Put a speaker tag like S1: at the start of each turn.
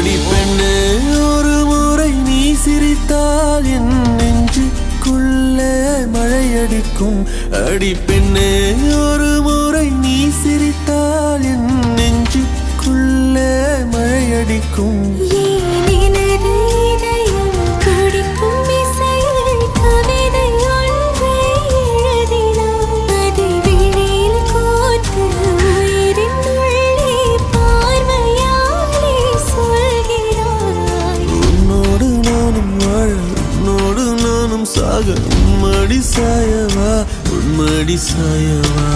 S1: அப்படி பெண்ணு ஒரு முறை நீ சிரித்தால் என் நெஞ்சுக்குள்ளே மழையடிக்கும். அடி பெண்ணு ஒரு முறை நீ சிரித்தால் என் நெஞ்சுக்குள்ளே மழையடிக்கும். உன்மடி சாயவா உன்மடி சாயவா.